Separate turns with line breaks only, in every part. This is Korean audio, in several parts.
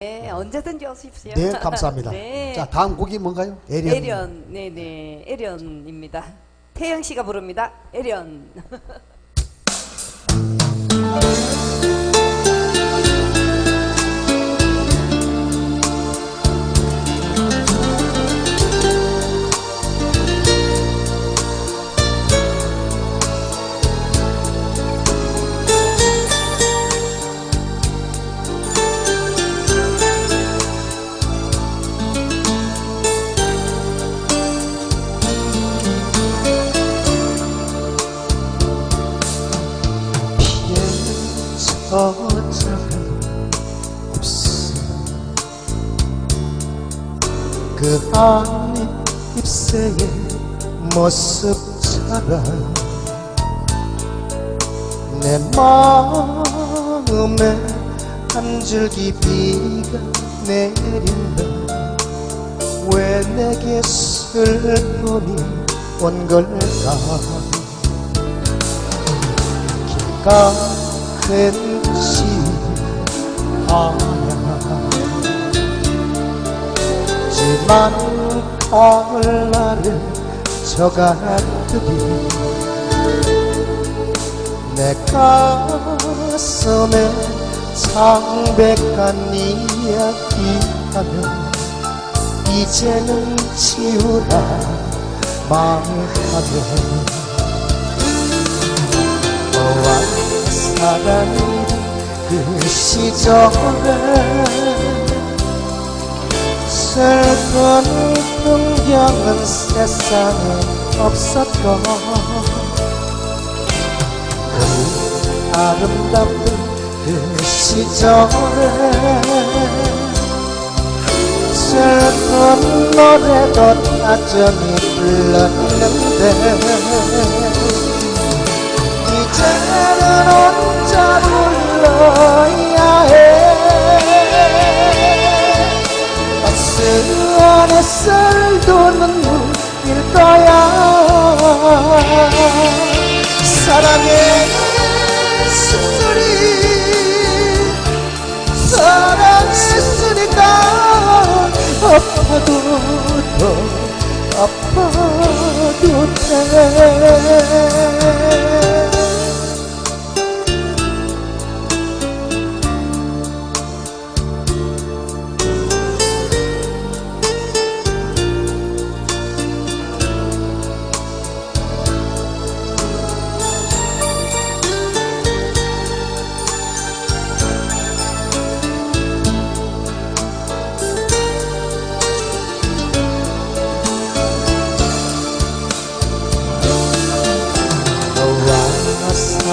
네, 언제든지 오십시오.
네, 감사합니다.
네.
자, 다음 곡이 뭔가요? 에련.
에련, 네네, 에련입니다. 태영 씨가 부릅니다. 에련.
그 안에 잎새의 모습처럼 내 마음에 한 줄기 비가 내린다. 왜 내게 슬픔이 온 걸까? 가 는 지만 가을날을 저가듯이 내 가슴에 창백한 이야기하며 이제는 지우라 말하며 너와 사랑이 그 시절에 슬픈 풍경은 세상에 없었고. 그 아름답던 그 시절에 슬픈 노래도 다정히 불렀는데 이제는 혼자 불러 안에 쌀도 눈물일 거야? 사랑의 숨소리 사랑했으니까 아파도 더 아파도 돼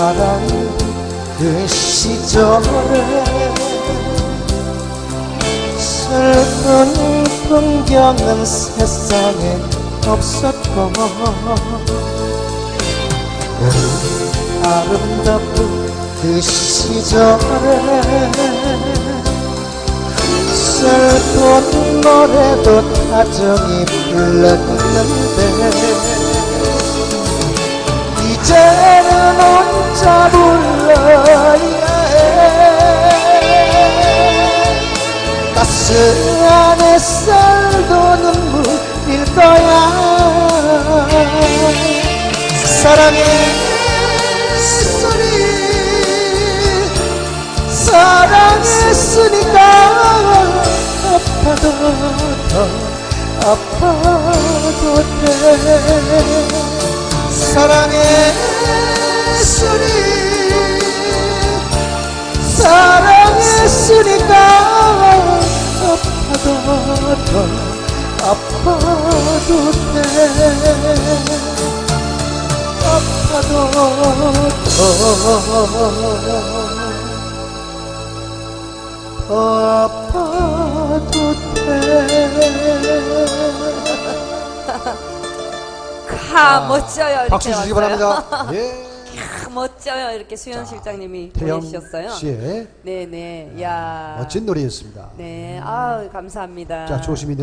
사랑 그 시절에 슬픈 풍경은 세상에 없었고 그 아름답고 그 시절에 슬픈 노래도 다정히 불렀는데 가슴 안에 쌀도 눈물일 거야. 사랑의 소리 사랑했으니까 아파도 더 아파도 돼. 사랑의 사랑했으니까 아파도 더 아파도 돼 아파도 더 아파도
돼카 멋져요. 이렇게
박수 주시기
왔어요.
바랍니다. 예.
캬, 멋져요. 이렇게 수현
자,
실장님이
태영
보내주셨어요.
씨의
네네. 야.
멋진 노래였습니다.
네. 아 감사합니다.
자, 조심히